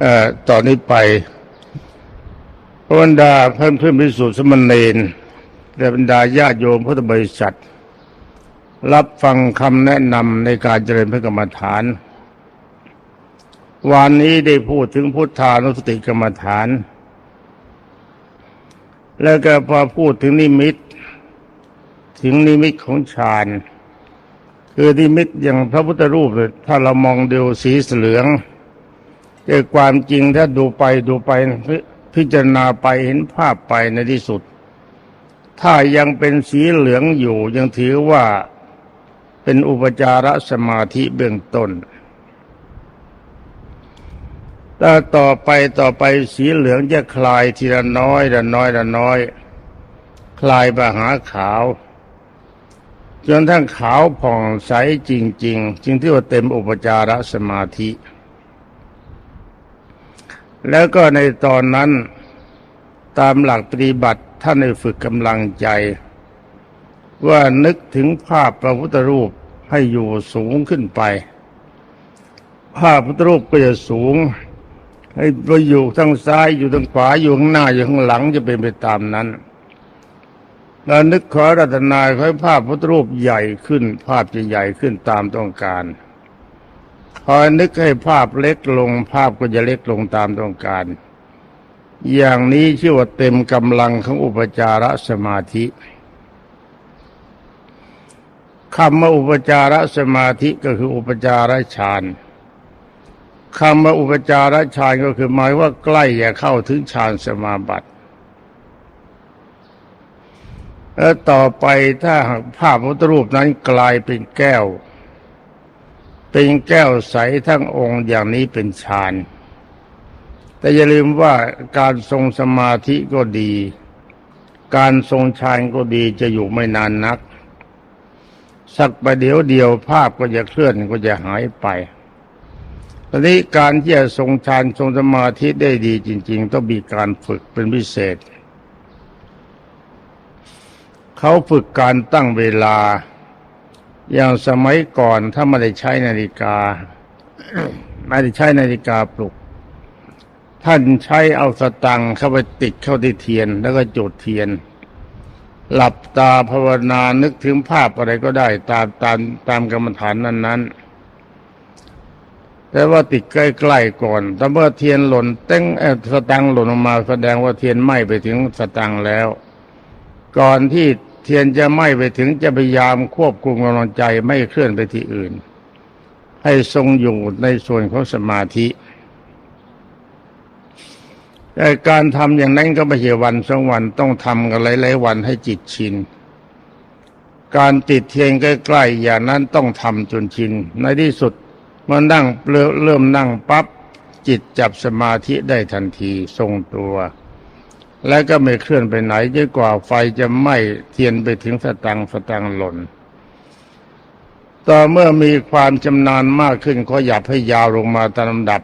เอ่อต่อนนี้ไปพระบรรดาเพื่อนเพื่อนพิสุทธิ์สมณเณรและบรรดาญาติโยมพุทธบริษัท รับฟังคำแนะนำในการเจริญพระกรรมฐาน วันนี้ได้พูดถึงพุทธานุสติกรรมฐาน แล้วก็พอพูดถึงนิมิต ถึงนิมิตของฌานคือนิมิตอย่างพระพุทธรูปถ้าเรามองเดูสีเหลือง แต่ความจริงถ้าดูไปดูไปพิพิจารณาไปเห็นภาพไปในที่สุด ถ้ายังเป็นสีเหลืองอยู่ยังถือว่าเป็นอุปจารสมาธิเบื้องต้นถ้าต่อไปต่อไปสีเหลืองจะคลายทีละน้อยละน้อยละน้อย คลายไปหาขาว จนทั้งขาวผ่องใสจริง ๆ จึงที่ว่าเต็มอุปจารสมาธิ แล้วก็ในตอนนั้นตามหลักปฏิบัติท่านได้ฝึกกำลังใจ ว่านึกถึงภาพพระพุทธรูปให้อยู่สูงขึ้นไป ภาพพุทธรูปก็จะสูง ให้ไปอยู่ทางซ้ายอยู่ทางขวาอยู่ข้างหน้าอยู่ข้างหลังจะเป็นไปตามนั้นเรานึกขอรัตนาขอให้ภาพพุทธรูปใหญ่ขึ้น ภาพจะใหญ่ขึ้นตามต้องการ พอนึกให้ภาพเล็กลง ภาพก็จะเล็กลงตามต้องการ อย่างนี้ชื่อว่าเต็มกำลังของอุปจารสมาธิคำว่าอุปจารสมาธิก็คืออุปจารฌานคำว่าอุปจารฌานก็คือหมายว่าใกล้จะเข้าถึงฌานสมาบัติแล้วต่อไปถ้าหากภาพพุทธรูปนั้นกลายเป็นแก้ว เป็นแก้วใสทั้งองค์อย่างนี้เป็นฌานแต่อย่าลืมว่าการทรงสมาธิก็ดี การทรงฌานก็ดีจะอยู่ไม่นานนัก สักประเดี๋ยวเดียวภาพก็จะเคลื่อนก็จะหายไปตอนนี้การที่จะทรงฌานทรงสมาธิได้ดีจริง ๆ ต้องมีการฝึกเป็นพิเศษ เขาฝึกการตั้งเวลา อย่างสมัยก่อนถ้าไม่ได้ใช้นาฬิกาไม่ได้ใช้นาฬิกาปลุก ท่านใช้เอาสตังค์เข้าไปติดเข้าที่เทียน แล้วก็จุดเทียน หลับตาภาวนานึกถึงภาพอะไรก็ได้ตามตามตามกรรมฐานนั้น ๆแต่ว่าติดใกล้ๆก่อน แต่เมื่อเทียนหล่นเต้งสตังค์หล่นออกมาแสดงว่าเทียนไหม้ไปถึงสตังค์แล้ว ก่อนที่ เทียนจะไหม้ไปถึงจะพยายามควบคุมกำลังใจไม่เคลื่อนไปที่อื่น ให้ทรงอยู่ในส่วนของสมาธิแต่การทำอย่างนั้นก็ไม่ใช่วันสองวันต้องทำกันหลายๆวันให้จิตชิน การติดเทียนใกล้ๆอย่างนั้นต้องทำจนชิน ในที่สุดเมื่อนั่งเริ่มนั่งปั๊บจิตจับสมาธิได้ทันทีทรงตัว แล้วก็ไม่เคลื่อนไปไหนจนกว่าไฟจะไหม้เทียนไปถึงสตังสตังหล่น ต่อเมื่อมีความชำนาญมากขึ้นก็หยับให้ยาวลงมาตามลำดับ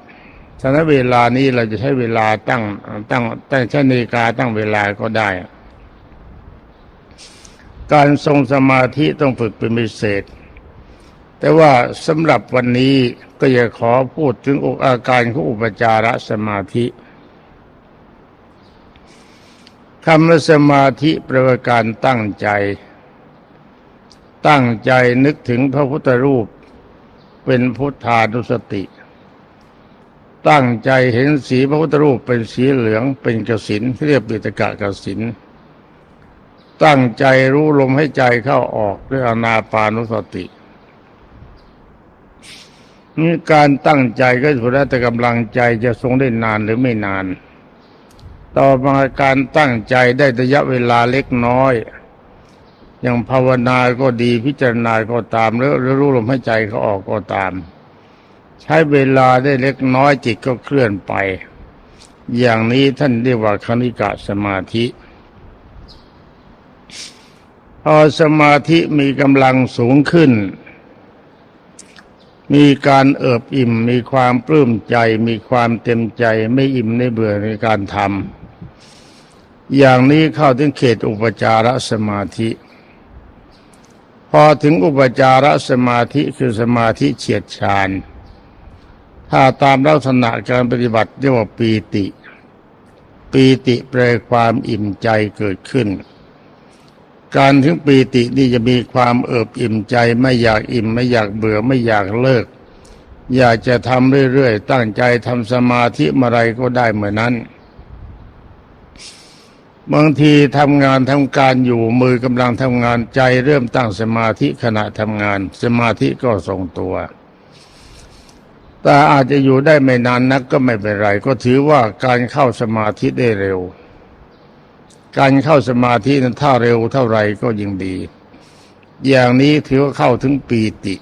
ฉะนั้นเวลานี้เราจะใช้เวลาตั้งตั้งตั้งช้นาฬิกาตั้งเวลาก็ได้ การทรงสมาธิต้องฝึกเป็นพิเศษ แต่ว่าสำหรับวันนี้ก็อยากขอพูดถึงอาการของอุปจารสมาธิ คำว่าสมาธิปลว่าการตั้งใจ ตั้งใจนึกถึงพระพุทธรูปเป็นพุทธานุสติ ตั้งใจเห็นสีพระพุทธรูปเป็นสีเหลืองเป็นกสินเรียกปิตกะกสินตั้งใจรู้ลมให้ใจเข้าออกด้วยอนาปานุสตินี่การตั้งใจก็สุดแล้วแต่กำลังใจจะทรงได้นานหรือไม่นาน ต่อมาการตั้งใจได้ระยะเวลาเล็กน้อยอย่างภาวนาก็ดีพิจารณาก็ตามแล้วรู้ลมให้ใจเขาออกก็ตาม ใช้เวลาได้เล็กน้อยจิตก็เคลื่อนไป อย่างนี้ท่านเรียกว่าคณิกะสมาธิพอสมาธิมีกำลังสูงขึ้น มีการเอิบอิ่ม มีความปลื้มใจ มีความเต็มใจไม่อิ่มไม่เบื่อในการทำ อย่างนี้เข้าถึงเขตอุปจารสมาธิ พอถึงอุปจารสมาธิคือสมาธิเฉียดฌานถ้าตามลักษณะการปฏิบัติเรียกว่าปีติ ปีติแปลความอิ่มใจเกิดขึ้น การถึงปีตินี่จะมีความเอิบอิ่มใจไม่อยากอิ่มไม่อยากเบื่อไม่อยากเลิก อยากจะทำเรื่อยๆ ตั้งใจทำสมาธิเมื่อไรก็ได้เหมือนนั้น บางทีทำงานทำการอยู่มือกำลังทำงานใจเริ่มตั้งสมาธิขณะทำงาน สมาธิก็ทรงตัวแต่อาจจะอยู่ได้ไม่นานนักก็ไม่เป็นไร ก็ถือว่าการเข้าสมาธิได้เร็ว การเข้าสมาธินั้นถ้าเร็วเท่าไรก็ยิ่งดี อย่างนี้ถือว่าเข้าถึงปีติ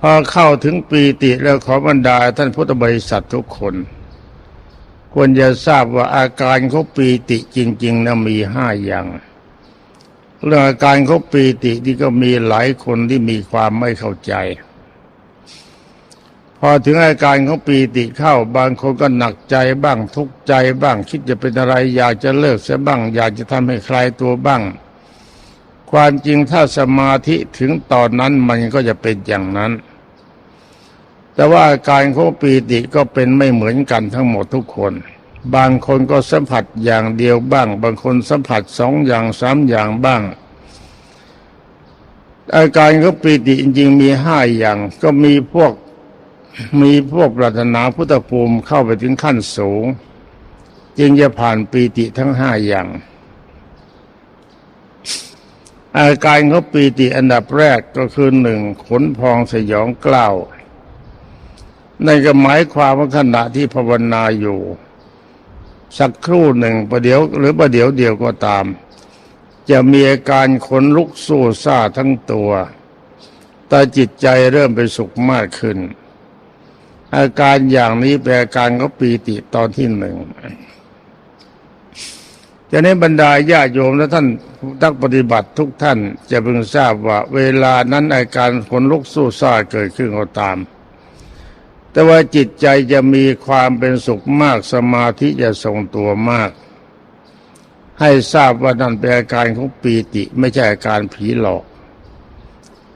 พอเข้าถึงปีติแล้วขอบรรดาท่านพุทธบริษัททุกคน ควรจะทราบว่าอาการเของปีติจริง ๆนะมีห้าอย่าง เรื่องอาการเของปีติที่ก็มีหลายคนที่มีความไม่เข้าใจ พอถึงอาการเของปีติเข้าบางคนก็หนักใจบ้างทุกข์ใจบ้าง คิดจะเป็นอะไร อยากจะเลิกเสียบ้าง อยากจะทำให้คลายตัวบ้าง ความจริงถ้าสมาธิถึงตอนนั้นมันก็จะเป็นอย่างนั้น แต่ว่าอาการของปีติก็เป็นไม่เหมือนกันทั้งหมดทุกคน บางคนก็สัมผัสอย่างเดียวบ้าง บางคนสัมผัสสองอย่างสามอย่างบ้างอาการของปีติจริง ๆ มีห้าอย่าง ก็มีพวกมีพวกปรารถนาพุทธภูมิเข้าไปถึงขั้นสูง จึงจะผ่านปีติทั้งห้าอย่าง อาการของปีติอันดับแรกก็คือหนึ่งขนพองสยองกล้าว นั่นก็หมายความว่าขณะที่ภาวนาอยู่ สักครู่หนึ่งประเดี๋ยว หรือประเดี๋ยวเดียวก็ตาม จะมีอาการขนลุกสู้ซ่าทั้งตัว แต่จิตใจเริ่มเป็นสุขมากขึ้น อาการอย่างนี้เป็นอาการของปีติตอนที่หนึ่งจะในบรรดาญาโยมและท่านนักปฏิบัติทุกท่านจะเพิ่งทราบว่า เวลานั้นอาการขนลุกสู้ซ่าเกิดขึ้นก็ตาม แต่ว่าจิตใจจะมีความเป็นสุขมากสมาธิจะทรงตัวมาก ให้ทราบว่านั่นเป็นอาการของปีติไม่ใช่อาการผีหลอก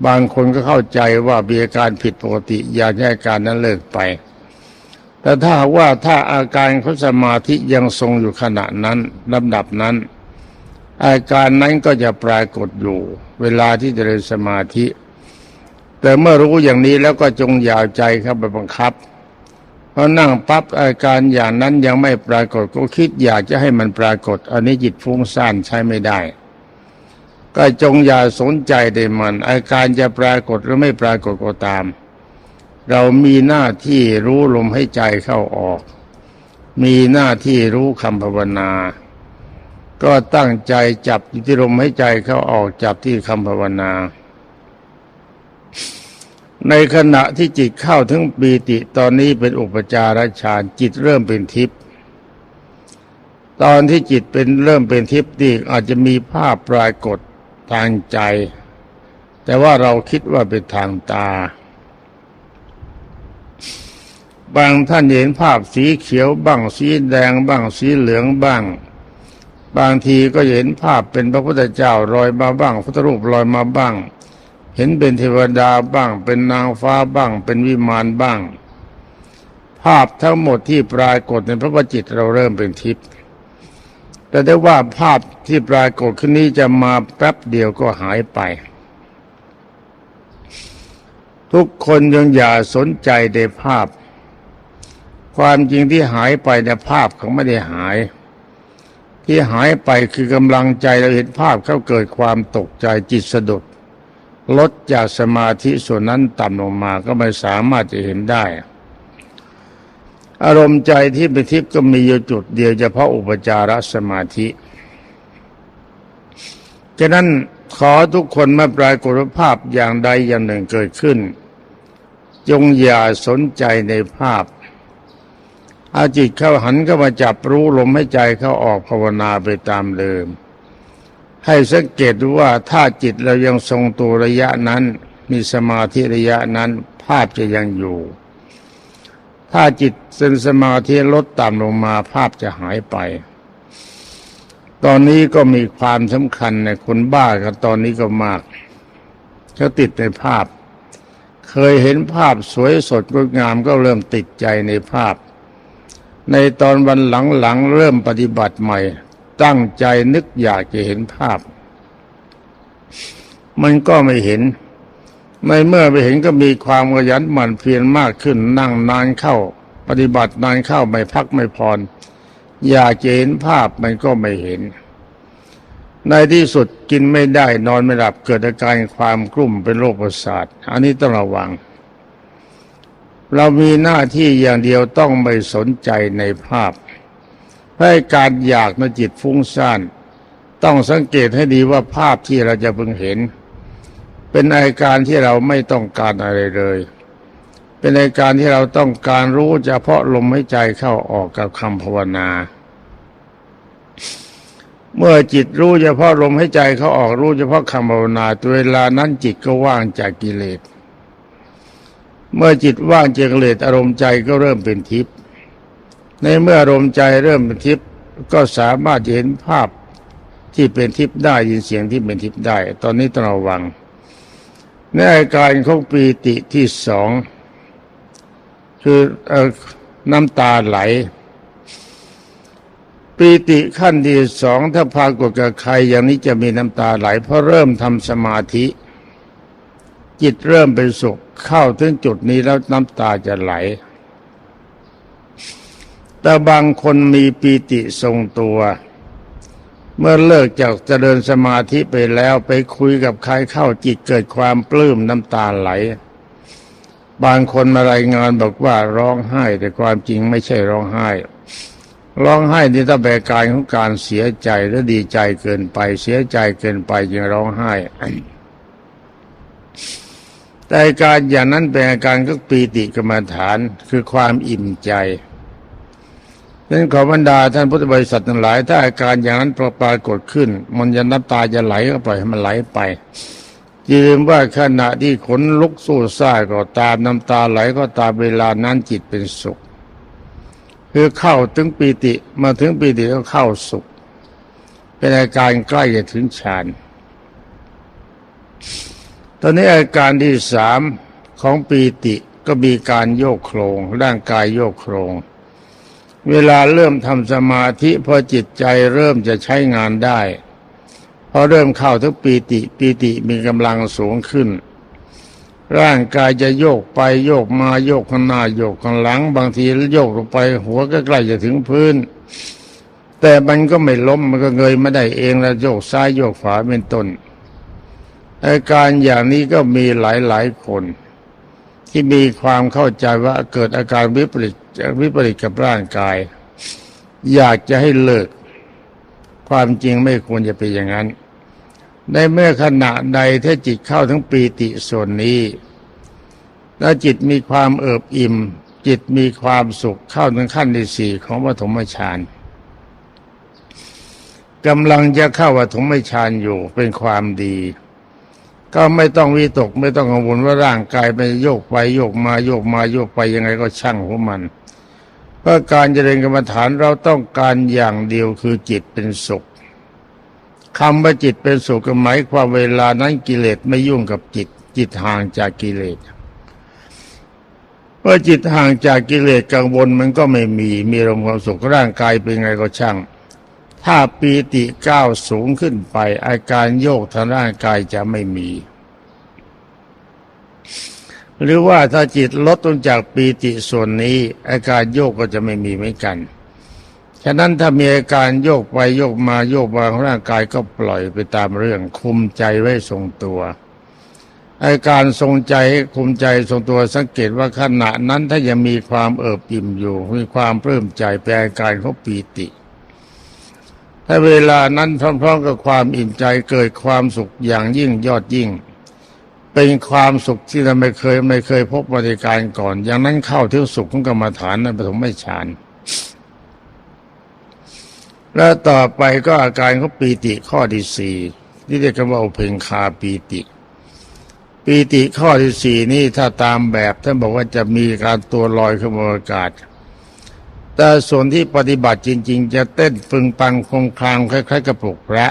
บางคนก็เข้าใจว่ามีอาการผิดปกติอยากให้อาการนั้นเลิกไป แต่ถ้าว่าถ้าอาการของสมาธิยังทรงอยู่ขณะนั้นลำดับนั้น อาการนั้นก็จะปรากฏอยู่ เวลาที่เจริญสมาธิ แต่เมื่อรู้อย่างนี้แล้วก็จงอย่าเอาใจเข้าไปบังคับเพราะนั่งปั๊บอาการอย่างนั้นยังไม่ปรากฏก็คิดอยากจะให้มันปรากฏ อันนี้จิตฟุ้งซ่านใช้ไม่ได้ ก็จงอย่าสนใจในมัน อาการจะปรากฏหรือไม่ปรากฏก็ตาม เรามีหน้าที่รู้ลมให้ใจเข้าออก มีหน้าที่รู้คำภาวนา ก็ตั้งใจจับที่ลมให้ใจเข้าออกจับที่คำภาวนา ในขณะที่จิตเข้าถึงปีติตอนนี้เป็นอุปจารฌานจิตเริ่มเป็นทิพย์ตอนที่จิตเป็นเริ่มเป็นทิพย์นี่อาจจะมีภาพปรากฏทางใจ แต่ว่าเราคิดว่าเป็นทางตา บางท่านเห็นภาพสีเขียวบ้างสีแดงบ้างสีเหลืองบ้าง บางทีก็เห็นภาพเป็นพระพุทธเจ้าลอยมาบ้างพุทธรูปลอยมาบ้าง เห็นเป็นเทวดาบ้าง เป็นนางฟ้าบ้าง เป็นวิมานบ้าง ภาพทั้งหมดที่ปรากฏในพระวจิตเราเริ่มเป็นทิพย์แต่ได้ว่าภาพที่ปรากฏขึ้นนี้จะมาแป๊บเดียวก็หายไป ทุกคนยังอย่าสนใจในภาพ ความจริงที่หายไปในภาพเขาไม่ได้หาย ที่หายไปคือกำลังใจเราเห็นภาพเขาเกิดความตกใจจิตสะดุด ลดจากสมาธิส่วนนั้นต่ำลงมาก็ไม่สามารถจะเห็นได้ อารมณ์ใจที่เป็นทิพย์ก็มีอยู่จุดเดียวเฉพาะอุปจารสมาธิฉะนั้นขอทุกคนมาปรากฏภาพอย่างใดอย่างหนึ่งเกิดขึ้น จงอย่าสนใจในภาพเอาจิตเข้าหันเข้ามาจับรู้ลมให้ใจเข้าออกภาวนาไปตามเดิม ให้สังเกตดูว่าถ้าจิตเรายังทรงตัวระยะนั้น มีสมาธิระยะนั้น ภาพจะยังอยู่ ถ้าจิตเส้นสมาธิลดต่ำลงมาภาพจะหายไป ตอนนี้ก็มีความสำคัญในคนบ้ากันตอนนี้ก็มากเขาติดในภาพ เคยเห็นภาพสวยสดงดงามก็เริ่มติดใจในภาพ ในตอนวันหลังๆเริ่มปฏิบัติใหม่ ตั้งใจนึกอยากจะเห็นภาพ มันก็ไม่เห็น ในเมื่อไปเห็นก็มีความขยันหมั่นเพียรมากขึ้นนั่งนานเข้า ปฏิบัตินานเข้าไม่พักไม่พรอยากจะเห็นภาพมันก็ไม่เห็น ในที่สุดกินไม่ได้นอนไม่หลับเกิดอาการความกลุ่มเป็นโรคประสาท อันนี้ต้องระวัง เรามีหน้าที่อย่างเดียวต้องไม่สนใจในภาพ ให้การอยากในจิตฟุ้งซ่าน ต้องสังเกตให้ดีว่าภาพที่เราจะพึงเห็น เป็นอาการที่เราไม่ต้องการอะไรเลย เป็นอาการที่เราต้องการรู้เฉพาะลมหายใจเข้าออกกับคำภาวนา เมื่อจิตรู้เฉพาะลมหายใจเข้าออกรู้เฉพาะคำภาวนาตัวเวลานั้นจิตก็ว่างจากกิเลส เมื่อจิตว่างจากกิเลสอารมณ์ใจก็เริ่มเป็นทิพย์ ในเมื่ออารมณ์ใจเริ่มเป็นทิพย์ก็สามารถเห็นภาพที่เป็นทิพย์ได้ยินเสียงที่เป็นทิพย์ได้ ตอนนี้ต้องระวังในอาการของปีติที่สองคือออน้ำตาไหล ปีติขั้นที่สองถ้าพากฏกับใครอย่างนี้จะมีน้ำตาไหล เพราะเริ่มทำสมาธิ จิตเริ่มเป็นสุขเข้าถึงจุดนี้แล้วน้ำตาจะไหล แต่บางคนมีปีติทรงตัว เมื่อเลิกจากเจริญสมาธิไปแล้วไปคุยกับใครเข้าจิตเกิดความปลื้มน้ำตาไหล บางคนมารายงานบอกว่าร้องไห้แต่ความจริงไม่ใช่ร้องไห้ ร้องไห้นี่ถ้าแบกการของการเสียใจและดีใจเกินไป เสียใจเกินไปจึงร้องไห้แต่การอย่างนั้นเป็นอาการก็ปีติกรรมฐานคือความอิ่มใจ นั้นขอบรรดาท่านพุทธบริษัททั้งหลาย ถ้าอาการอย่างนั้นปรากฏขึ้น มันจะน้ำตาจะไหลก็ปล่อยให้มันไหลไปอย่าลืมว่าขณะที่ขนลุกสู้ซ่าก็ตามน้ำตาไหลก็ตามเวลานั้นจิตเป็นสุข คือเข้าถึงปีติมาถึงปีติก็เข้าสุข เป็นอาการใกล้จะถึงฌานตอนนี้อาการที่สามของปีติก็มีการโยกโครง ร่างกายโยกโครง เวลาเริ่มทำสมาธิพอจิตใจเริ่มจะใช้งานได้ พอเริ่มเข้าถึงปีติปีติมีกำลังสูงขึ้น ร่างกายจะโยกไปโยกมาโยกข้างหน้าโยกข้างหลัง บางทีโยกลงไปหัวก็ใกล้จะถึงพื้น แต่มันก็ไม่ล้มมันก็เงยไม่ได้เองแล้วโยกซ้ายโยกขวาเป็นต้นอาการอย่างนี้ก็มีหลายๆคน ที่มีความเข้าใจว่าเกิดอาการวิปริตวิปริตกับร่างกาย อยากจะให้เลิก ความจริงไม่ควรจะเป็นอย่างนั้นในเมื่อขณะใดถ้าจิตเข้าทั้งปีติส่วนนี้ แล้วจิตมีความเอิบอิ่ม จิตมีความสุขเข้าถึงขั้นที่สี่ของปฐมฌานกำลังจะเข้าปฐมฌานอยู่เป็นความดี ก็ไม่ต้องวิตกไม่ต้องกังวลว่าร่างกายไปโยกไปโยกมาโยกมาโยกไปยังไงก็ช่างของมัน เพราะการเจริญกรรมฐานเราต้องการอย่างเดียวคือจิตเป็นสุขคำว่าจิตเป็นสุขก็หมายความเวลานั้นกิเลสไม่ยุ่งกับจิต จิตห่างจากกิเลสเมื่อจิตห่างจากกิเลสกังวลมันก็ไม่มีมีลมความสุขร่างกายเป็นไงก็ช่าง ถ้าปีติก้าวสูงขึ้นไป อาการโยกทางร่างกายจะไม่มี หรือว่าถ้าจิตลดลงจากปีติส่วนนี้ อาการโยกก็จะไม่มีเหมือนกัน ฉะนั้นถ้ามีอาการโยกไปโยกมาโยกมาของร่างกายก็ปล่อยไปตามเรื่องคุมใจไว้ทรงตัวอาการทรงใจคุมใจทรงตัวสังเกตว่าขณะนั้นถ้ายังมีความเอิบอิ่มอยู่มีความปลื้มใจเป็นอาการของปีติ ถ้าเวลานั้นพร้อมๆกับความอิ่มใจเกิดความสุขอย่างยิ่งยอดยิ่ง เป็นความสุขที่เราไม่เคยไม่เคยพบปฏิการก่อน อย่างนั้นเข้าถึงสุขของกรรมฐานในปฐมฌานแล้วต่อไปก็อาการของปีติข้อที่สี่ที่เรียกกันว่าอุเพงคาปีติปีติข้อที่สี่นี่ถ้าตามแบบท่านบอกว่าจะมีการตัวลอยขึ้นบนอากาศ แต่ส่วนที่ปฏิบัติจริง ๆ จะเต้นฟึงปังคงคลางคล้ายๆกระปลุกพระ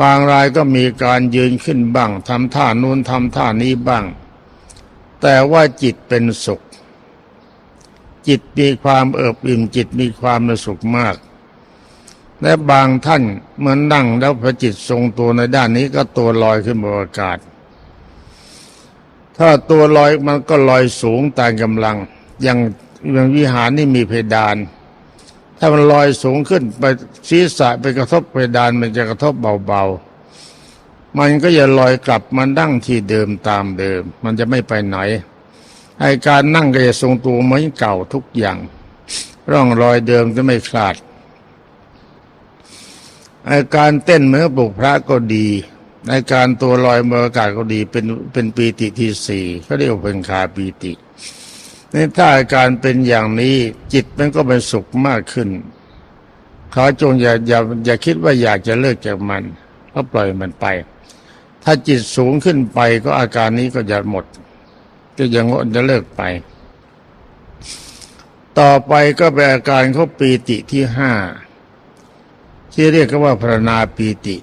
บางรายก็มีการยืนขึ้นบ้างทำท่านู้นทำท่านี้บ้าง แต่ว่าจิตเป็นสุข จิตมีความเอิบอิ่มจิตมีความสุขมาก และบางท่านเมื่อนั่งแล้วพระจิตทรงตัวในด้านนี้ก็ตัวลอยขึ้นบนอากาศ ถ้าตัวลอยมันก็ลอยสูงตามกำลังอย่าง อย่างวิหารนี่มีเพดาน ถ้ามันลอยสูงขึ้นไปศีรษะไปกระทบเพดานมันจะกระทบเบาๆ มันก็จะลอยกลับมาดั้งที่เดิมตามเดิม มันจะไม่ไปไหนไอการนั่งก็จะทรงตัวเหมือนเก่าทุกอย่าง ร่องรอยเดิมจะไม่คลาดไอการเต้นเหมือนปลุกพระก็ดีในการตัวลอยบนอากาศก็ดีเป็นเป็นปีติที่สี่เขาเรียกว่าเป็นคาปีติ ในถ้าอาการเป็นอย่างนี้จิตมันก็เป็นสุขมากขึ้นขาจงอย่าอย่าอย่าคิดว่าอยากจะเลิกจากมันก็ปล่อยมันไป ถ้าจิตสูงขึ้นไปก็อาการนี้ก็จะหมด ก็ยังจะเลิกไป ต่อไปก็เป็นอาการเขาปีติที่ห้าที่เรียกว่าพรณาปีติ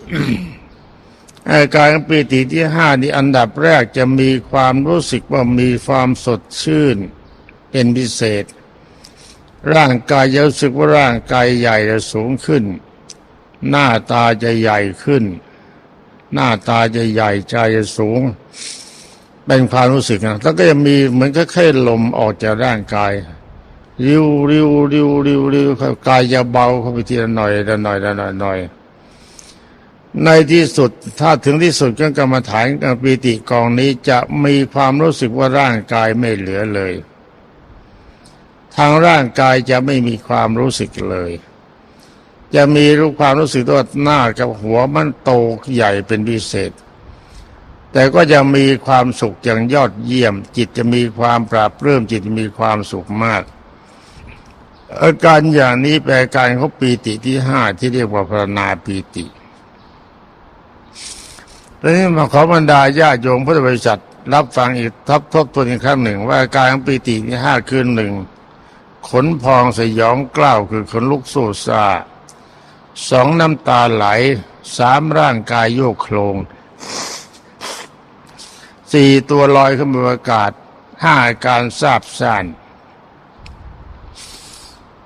อาการปีติที่ห้านี่อันดับแรกจะมีความรู้สึกว่ามีความสดชื่น เป็นพิเศษ ร่างกายจะรู้สึกว่าร่างกายใหญ่จะสูงขึ้น หน้าตาจะใหญ่ขึ้น หน้าตาจะใหญ่ใจจะสูง เป็นความรู้สึกนะแล้วก็จะมีเหมือนกับแค่ลมออกจากร่างกายริวริวริวริวริวกายจะเบาเข้าไปทีละหน่อยละหน่อยละหน่อยหน่อยในที่สุดถ้าถึงที่สุดก็กรรมฐานกับปีติกองนี้จะมีความรู้สึกว่าร่างกายไม่เหลือเลย ทางร่างกายจะไม่มีความรู้สึกเลย จะมีรู้ความรู้สึกว่าหน้ากับหัวมันโตใหญ่เป็นพิเศษ แต่ก็จะมีความสุขอย่างยอดเยี่ยม จิตจะมีความปราบเรื่มจิตมีความสุขมากอาการอย่างนี้แปลการเขาปีติที่ห้าที่เรียกว่าพรณนาปีติแล้วนี่มาขอบรรดาญาโยมพุทธบริษัท รับฟังอีกทบทบทวนอีกครั้งหนึ่ง ว่าการของปีติที่ห้าคือหนึ่ง ขนพองสยองกล้าวคือขนลุกสู้ซาสองน้ำตาไหลสามร่างกายโยกโครงสี่ตัวลอยขึ้นบนอากาศห้าการทราบซ่าน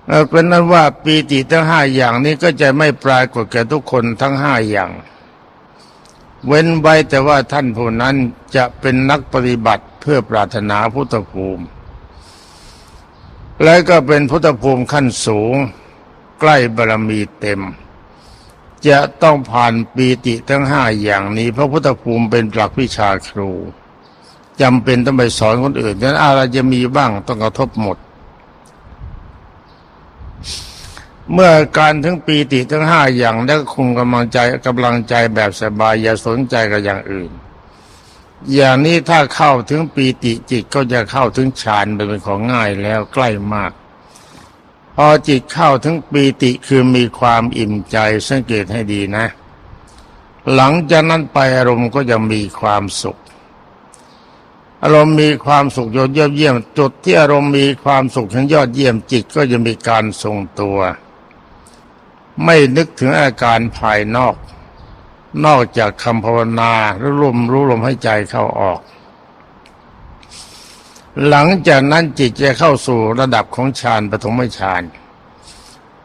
เออเป็นนั้นว่าปีติทั้งห้าอย่างนี้ก็จะไม่ปรากฏแก่ทุกคนทั้งห้าอย่าง เว้นไว้แต่ว่าท่านผู้นั้นจะเป็นนักปฏิบัติเพื่อปรารถนาพุทธภูมิ และก็เป็นพุทธภูมิขั้นสูง ใกล้บารมีเต็ม จะต้องผ่านปีติทั้งห้าอย่างนี้ เพราะพุทธภูมิเป็นหลักวิชาครูจำเป็นต้องไปสอนคนอื่นดังนั้นอะไรจะมีบ้างต้องกระทบหมด เมื่อการถึงปีติทั้งห้าอย่างแล้คุมกำลังใจกำลังใจแบบสบายอย่าสนใจกับอย่างอื่น อย่างนี้ถ้าเข้าถึงปีติจิตก็จะเข้าถึงฌานเป็นของง่ายแล้วใกล้มาก พอจิตเข้าถึงปีติคือมีความอิ่มใจสังเกตให้ดีนะ หลังจากนั้นไปอารมณ์ก็จะมีความสุข อารมณ์มีความสุขยอดเยี่ยมเยี่ยมจุดที่อารมณ์มีความสุขทั้งยอดเยี่ยมจิตก็จะมีการทรงตัว ไม่นึกถึงอาการภายนอก นอกจากคำภาวนาหรือลมรู้ลมให้ใจเข้าออก หลังจากนั้นจิตจะเข้าสู่ระดับของฌานปฐมฌาน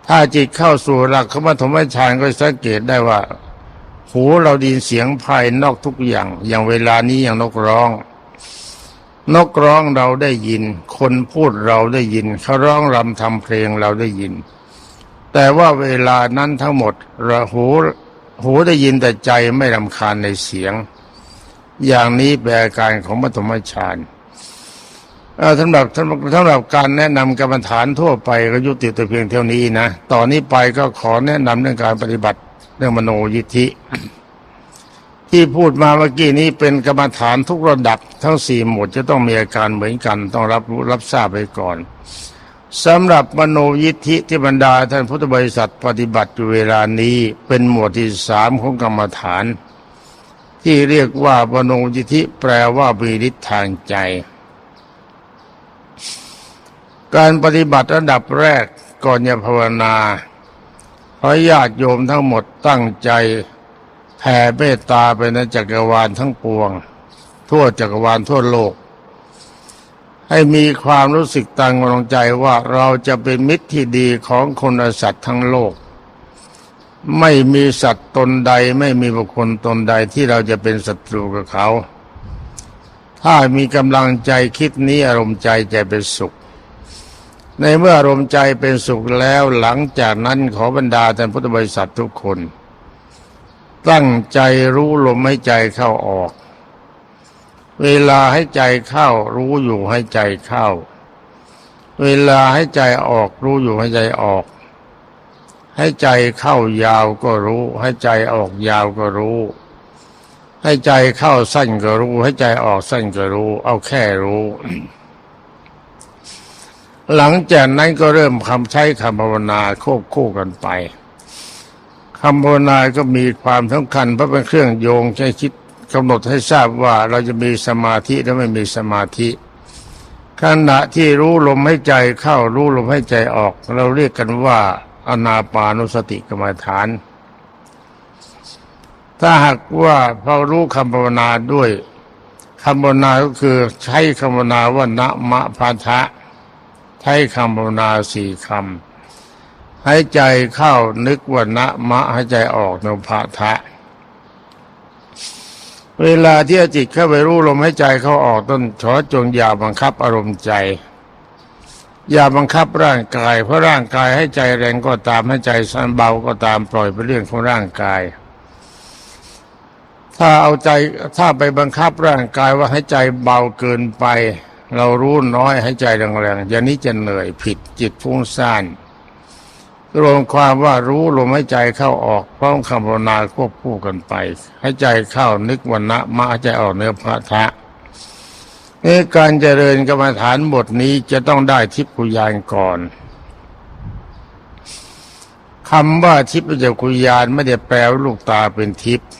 ถ้าจิตเข้าสู่หลักของปฐมฌานก็สังเกตได้ว่า หูเราดยินเสียงภายนอกทุกอย่าง อย่างเวลานี้อย่างนกร้อง นกร้องเราได้ยิน คนพูดเราได้ยินเขาร้องรำทำเพลงเราได้ยิน แต่ว่าเวลานั้นทั้งหมดราหู หูได้ยินแต่ใจไม่รำคาญในเสียง อย่างนี้แปลการของปฐมฌานสำหรับสำหรับบการแนะนำกรรมฐานทั่วไปก็ยุติแต่เพียงเท่านี้นะต่อนนี้ไปก็ขอแนะนำเรื่องการปฏิบัติเรื่องมโนยิทธิ ที่พูดมาเมื่อกี้นี้เป็นกรรมฐานทุกระดับทั้งสี่หมวดจะต้องมีอาการเหมือนกัน ต้องรับรู้รับทราบไปก่อน สำหรับมโนยิทธิที่บรรดาท่านพุทธบริษัทปฏิบัติอยู่เวลานี้เป็นหมวดที่สามของกรรมฐาน ที่เรียกว่ามโนยิทธิแปลว่ามีฤทธิ์ทางใจ การปฏิบัติระดับแรกก่อนจะภาวนาขอญาติโยมทั้งหมดตั้งใจแผ่เมตตาไปในจักรวาลทั้งปวง ทั่วจักรวาลทั่วโลก ให้มีความรู้สึกตั้งกำลังใจว่าเราจะเป็นมิตรที่ดีของคนและสัตว์ทั้งโลก ไม่มีสัตว์ตนใดไม่มีบุคคลตนใดที่เราจะเป็นศัตรูกับเขา ถ้ามีกำลังใจคิดนี้อารมณ์ใจจะเป็นสุข ในเมื่ออารมณ์ใจเป็นสุขแล้วหลังจากนั้นขอบรรดาท่านพุทธบริษัททุกคน ตั้งใจรู้ลมให้ใจเข้าออก เวลาให้ใจเข้า รู้อยู่ให้ใจเข้า เวลาให้ใจออก รู้อยู่ให้ใจออก ให้ใจเข้ายาวก็รู้ ให้ใจออกยาวก็รู้ ให้ใจเข้าสั้นก็รู้ ให้ใจออกสั้นก็รู้ เอาแค่รู้ หลังจากนั้นก็เริ่มคำใช้คำภาวนาควบคู่กันไปคำภาวนาก็มีความสำคัญเพราะเป็นเครื่องโยงใช้คิด กำหนดให้ทราบว่าเราจะมีสมาธิหรือไม่มีสมาธิ ขณะที่รู้ลมให้ใจเข้ารู้ลมให้ใจออก เราเรียกกันว่าอนาปานุสติกรรมฐาน ถ้าหากว่าพอรู้คำภาวนาด้วยคำภาวนาก็คือใช้คำภาวนาว่านะมะพาทะใช้คำภาวนาสี่คำให้ใจเข้านึกว่านะมะให้ใจออกนพะทะ เวลาที่จิตเข้าไปรู้ลมให้ใจเข้าออกต้นขอจงอย่าบังคับอารมณ์ใจ อย่าบังคับร่างกาย เพราะร่างกายให้ใจแรงก็ตามให้ใจสั้นเบาก็ตามปล่อยเป็นเรื่องของร่างกาย ถ้าเอาใจถ้าไปบังคับร่างกายว่าให้ใจเบาเกินไป เรารู้น้อยให้ใจแรงๆอย่างนี้จะเหนื่อยผิดจิตฟุ้งซ่าน รวมความว่ารู้ลมให้ใจเข้าออกพร้อมคำภาวนาควบคู่กันไปให้ใจเข้านึกวันนะมาใจออกเนื้อพระทะนี่การเจริญกรรมฐานบทนี้จะต้องได้ทิพุยานก่อนคำว่าทิพยกุยานไม่ได้แปลว่าลูกตาเป็นทิพย์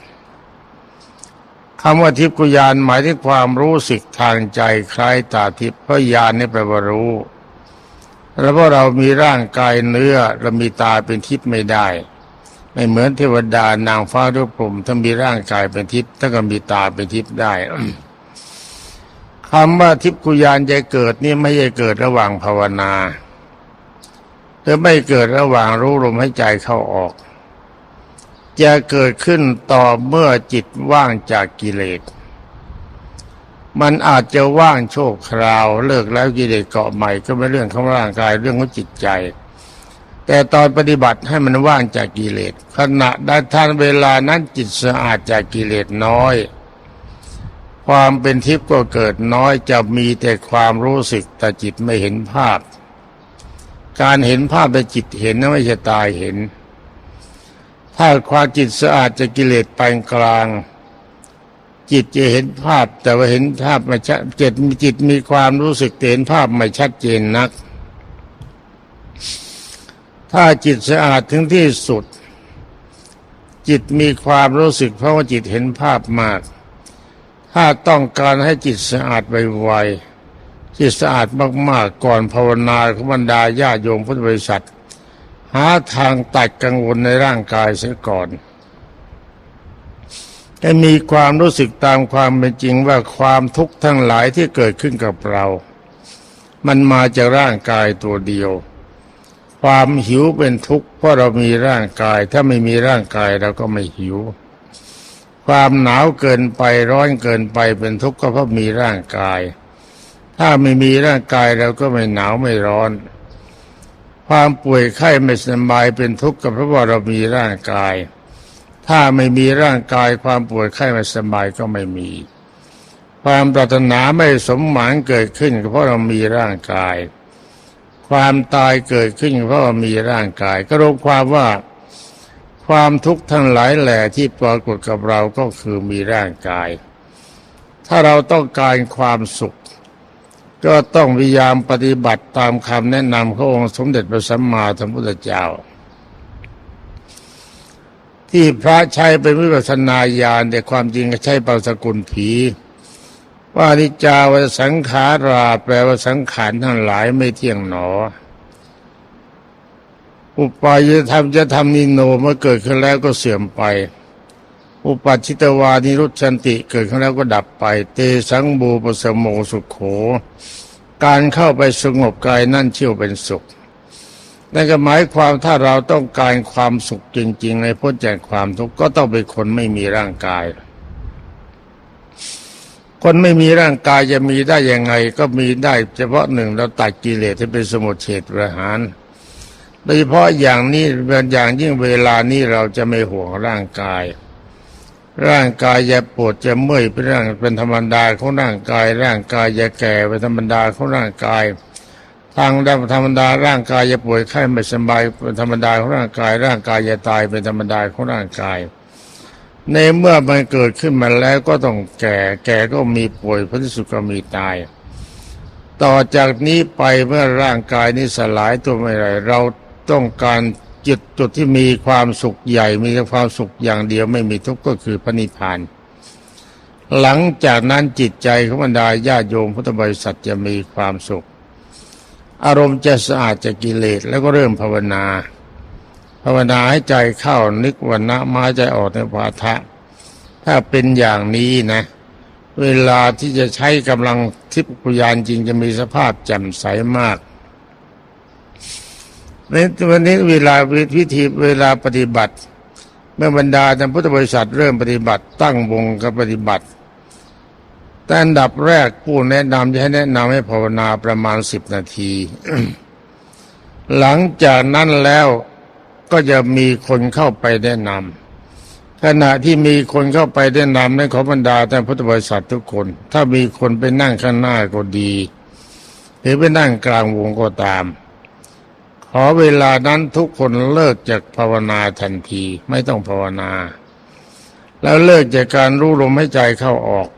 คำว่าทิพกุยานหมายถึงความรู้สึกทางใจคล้ายตาทิพย์เพราะยานนี่แปลว่ารู้ แล้วเพราะเรามีร่างกายเนื้อเรามีตาเป็นทิพย์ไม่ได้ ไม่เหมือนเทวดานางฟ้าทุกพรมถ้ามีร่างกายเป็นทิพย์ถ้าก็มีตาเป็นทิพย์ได้คำว่าทิพกุยานจะเกิดนี่ไม่ใช่เกิดระหว่างภาวนาหรือไม่เกิดระหว่างรู้ลมให้ใจเข้าออก จะเกิดขึ้นต่อเมื่อจิตว่างจากกิเลส มันอาจจะว่างโชคคราวเลิกแล้วกิเลสเกาะใหม่ก็เป็นเรื่องของร่างกายเรื่องของจิตใจ แต่ตอนปฏิบัติให้มันว่างจากกิเลสขณะได้ท่านเวลานั้นจิตสะอาดจากกิเลสน้อย ความเป็นทิพย์ก็เกิดน้อยจะมีแต่ความรู้สึกแต่จิตไม่เห็นภาพ การเห็นภาพแต่จิตเห็นนั้นไม่ใช่ตายเห็น ถ้าความจิตสะอาดจากกิเลสปานกลาง จิตจะเห็นภาพ แต่ว่าเห็นภาพไม่ชัดจิตจิตมีความรู้สึกเห็นภาพไม่ชัดเจนนัก ถ้าจิตสะอาดถึงที่สุด จิตมีความรู้สึกเพราะว่าจิตเห็นภาพมาก ถ้าต้องการให้จิตสะอาดไวๆจิตสะอาดมากๆก่อนภาวนาขบรรดาญาโยมพุทธบริษัท หาทางตัดกังวลในร่างกายเสียก่อน ให้มีความรู้สึกตามความเป็นจริงว่าความทุกข์ทั้งหลายที่เกิดขึ้นกับเรา มันมาจากร่างกายตัวเดียว ความหิวเป็นทุกข์เพราะเรามีร่างกาย ถ้าไม่มีร่างกายเราก็ไม่หิว ความหนาวเกินไปร้อนเกินไปเป็นทุกข์ก็เพราะมีร่างกาย ถ้าไม่มีร่างกายเราก็ไม่หนาวไม่ร้อน ความป่วยไข้ไม่สบายเป็นทุกข์ก็เพราะว่าเรามีร่างกาย ถ้าไม่มีร่างกายความปวยไข้ไม่สบายก็ไม่มี ความปรารถนาไม่สมหวังเกิดขึ้น เพราะเรามีร่างกาย ความตายเกิดขึ้น เพราะามีร่างกาย ก็รวมความว่าความทุกข์ทั้งหลายแหล่ที่ปรากฏกับเราก็คือมีร่างกาย ถ้าเราต้องการความสุข ก็ต้องพยายามปฏิบัติตามคำแนะนำขององค์สมเด็จพระสัมมาสัมพุทธเจ้า ที่พระใช้เป็นวิปัสสนาญาณแต่ความจริงก็ใช้เปาสกุลผี ว่านิจาวสังขาราแปลว่าสังขารทั้งหลายไม่เที่ยงหนอ อุปายธรรมจะทำนิโนเมื่อเกิดขึ้นแล้วก็เสื่อมไป อุปัชิตวานิรุชันติเกิดขึ้นแล้วก็ดับไป เตสังบูปสมโมสุขโข การเข้าไปสงบกายนั่นเชื่อเป็นสุข นั่นก็หมายความถ้าเราต้องการความสุขจริง ๆ ในพ้นจากความทุกข์ก็ต้องเป็นคนไม่มีร่างกาย คนไม่มีร่างกายจะมีได้ยังไง ก็มีได้เฉพาะหนึ่งเราตัดกิเลสที่เป็นสมุทเฉดประหารโดยเฉพาะอย่างนี้เป็นอย่างยิ่งเวลานี้เราจะไม่ห่วงร่างกาย ร่างกายจะปวดจะเมื่อยเป็นเรื่องเป็นธรรมดาของร่างกาย ร่างกายจะแก่เป็นธรรมดาของร่างกาย ทางด้านธรรมดาร่างกายจะป่วยไข้ไม่สบายเป็นธรรมดาของร่างกาย ร่างกายจะตายเป็นธรรมดาของร่างกาย ในเมื่อมันเกิดขึ้นมาแล้วก็ต้องแก่ แก่ก็มีป่วยพระสุก็มีตาย ต่อจากนี้ไปเมื่อร่างกายนี้สลายตัวไม่ไรเราต้องการจุดจุดที่มีความสุขใหญ่ มีความสุขอย่างเดียวไม่มีทุกข์ก็คือพระนิพพานหลังจากนั้นจิตใจของบรรดาญาโยมพุทธบริษัทจะมีความสุข อารมณ์จะสะอาดจากกิเลสแล้วก็เริ่มภาวนา ภาวนาให้ใจเข้านึกวันนะมาใจออกในวาทะ ถ้าเป็นอย่างนี้นะ เวลาที่จะใช้กำลังทิพยาณจริงจะมีสภาพแจ่มใสมากในวันนี้เวลาวิธีเวลาปฏิบัติ เมื่อบรรดาท่านพุทธบริษัทเริ่มปฏิบัติตั้งวงกับปฏิบัติ แต่อันดับแรกผู้แนะนำจะให้แนะนำให้ภาวนาประมาณสิบนาที หลังจากนั้นแล้วก็จะมีคนเข้าไปแนะนำขณะที่มีคนเข้าไปแนะนำในขอบรรดาท่านพุทธบริษัททุกคน ถ้ามีคนไปนั่งข้างหน้าก็ดี หรือไปนั่งกลางวงก็ตาม ขอเวลานั้นทุกคนเลิกจากภาวนาทันทีไม่ต้องภาวนา แล้วเลิกจากการรู้ลมให้ใจเข้าออก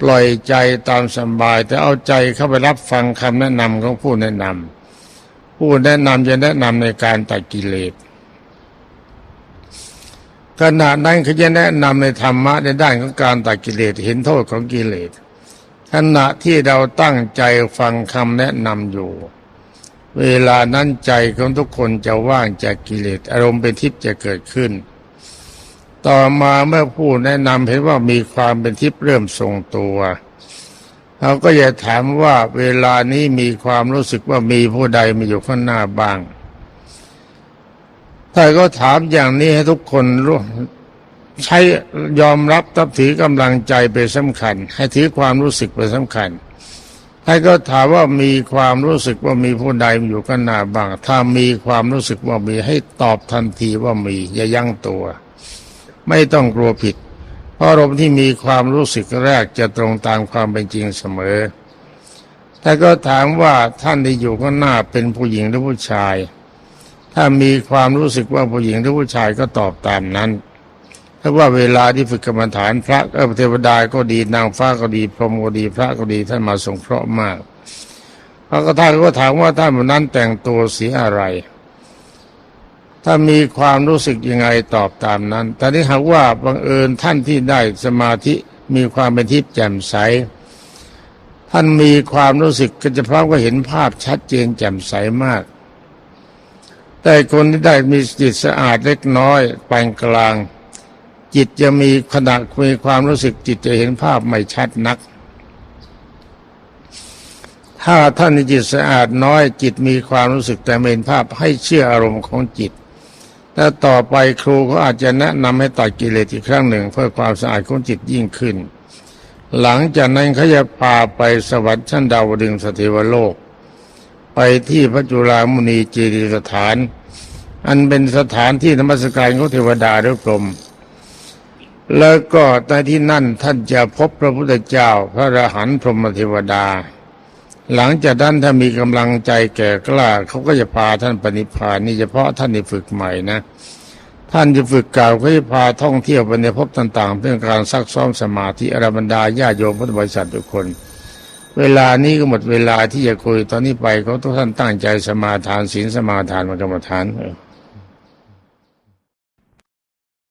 ปล่อยใจตามสบาย แต่เอาใจเข้าไปรับฟังคำแนะนำของผู้แนะนำผู้แนะนำจะแนะนำในการตัดกิเลสขณะนั้นเขาจะแนะนำในธรรมะในด้านของการตัดกิเลสเห็นโทษของกิเลสขณะที่เราตั้งใจฟังคำแนะนำอยู่ เวลานั้นใจของทุกคนจะว่างจากกิเลสอารมณ์เป็นทิพย์จะเกิดขึ้น ต่อมาเมื่อผู้แนะนำเห็นว่ามีความเป็นทิพย์เริ่มทรงตัวเขาก็จะถามว่าเวลานี้มีความรู้สึกว่ามีผู้ใดมาอยู่ข้างหน้าบ้าง ถ้าก็ถามอย่างนี้ให้ทุกคนรู้ใช้ยอมรับตับถือกำลังใจเป็นสำคัญ ให้ถือความรู้สึกเป็นสำคัญให้ก็ถามว่ามีความรู้สึกว่ามีผู้ใดมาอยู่ข้างหน้าบ้าง ถ้ามีความรู้สึกว่ามีให้ตอบทันทีว่ามี อย่ายั้งตัว ไม่ต้องกลัวผิด เพราะอารมณ์ที่มีความรู้สึกแรกจะตรงตามความเป็นจริงเสมอ แต่ก็ถามว่าท่านที่อยู่ข้างหน้าเป็นผู้หญิงหรือผู้ชาย ถ้ามีความรู้สึกว่าผู้หญิงหรือผู้ชายก็ตอบตามนั้นถ้าว่าเวลาที่ฝึกกรรมฐานพระเออเทวดาก็ดีนางฟ้าก็ดี พรหมก็ดีพระก็ดีท่านมาสงเคราะห์มากพระก็ท่านก็ถามว่าท่านวันนั้นแต่งตัวสีอะไร ถ้ามีความรู้สึกยังไงตอบตามนั้น แต่ที่หากว่าบังเอิญท่านที่ได้สมาธิมีความเป็นทิพย์แจ่มใส ท่านมีความรู้สึกก็จะพร้อมก็เห็นภาพชัดเจนแจ่มใสมาก แต่คนที่ได้มีจิตสะอาดเล็กน้อยปานกลาง จิตจะมีขณะมีความรู้สึกจิตจะเห็นภาพไม่ชัดนัก ถ้าท่านมีจิตสะอาดน้อย จิตมีความรู้สึกแต่ไม่เห็นภาพให้เชื่ออารมณ์ของจิต และต่อไปครูก็อาจจะแนะนำให้ตัดกิเลสอีกครั้งหนึ่ง เพื่อความสะอาดของจิตยิ่งขึ้น หลังจากนั้นเขาจะพาไปสวรรค์ชั้นดาวดึงสถิวโลก ไปที่พระจุลามุนีเจดีย์สถาน อันเป็นสถานที่นมัสการของเทวดาหรือพรหมแล้วก็ในที่นั่นท่านจะพบพระพุทธเจ้าพระอรหันต์พรหมเทวดา หลังจากนั้นถ้ามีกำลังใจแก่กล้าเขาก็จะพาท่านปณิพานนี่เฉพาะท่านที่ฝึกใหม่นะ ท่านจะฝึกเก่าเขาจะพาท่องเที่ยวไปในภพต่างๆ เพื่อการซักซ้อมสมาธิอรบรรดาญาโยมพุทธบริษัททุกคน เวลานี้ก็หมดเวลาที่จะคุยตอนนี้ไปเขาทุกท่านตั้งใจสมาทานศีลสมาทานมากรรมฐานเออ